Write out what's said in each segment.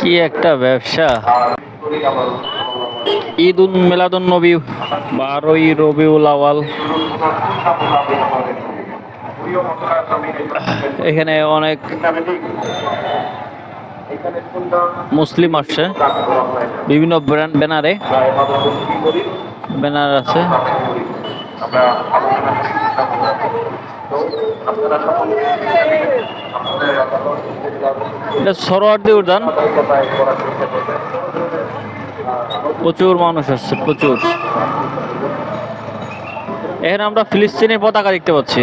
কি একটা ব্যবসা? ঈদ উন মিলাদুন নবী, বারোই রবিউল আওয়াল এখানে অনেক মুসলিম আসছে, বিভিন্ন ব্র্যান্ড ব্যানারে। ব্যানার আছে। এটা সরোয়ার্দি উদ্যান প্রচুর মানুষ আসছে, প্রচুর। এখানে আমরা ফিলিস্তিনের পতাকা দেখতে পাচ্ছি।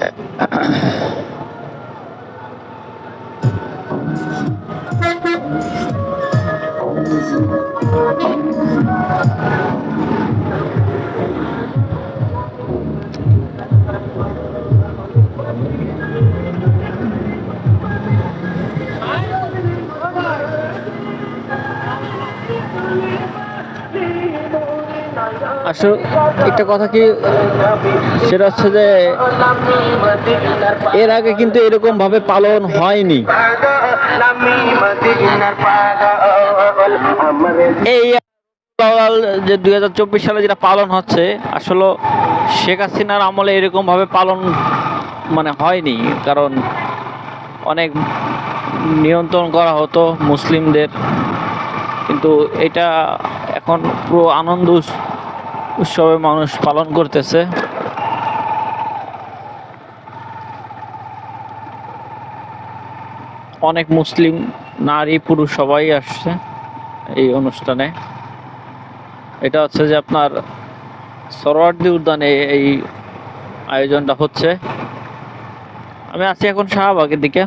Yeah. আসলে একটা কথা কি, সেটা হচ্ছে যে এর আগে কিন্তু এরকম ভাবে পালন হয়নি। এই যে দুই হাজার চব্বিশ সালে যেটা পালন হচ্ছে, আসলে শেখ হাসিনার আমলে এরকম ভাবে পালন মানে হয়নি, কারণ অনেক নিয়ন্ত্রণ করা হতো মুসলিমদের। কিন্তু এটা এখন পুরো আনন্দ উৎসবে মানুষ পালন করতেছে। অনেক মুসলিম, নারী, পুরুষ সবাই আসছে এই অনুষ্ঠানে। এটা হচ্ছে যে আপনার সরোয়ার্দি উদ্যানে এই আয়োজনটা হচ্ছে। আমি আছি এখন শাহবাগের দিকে।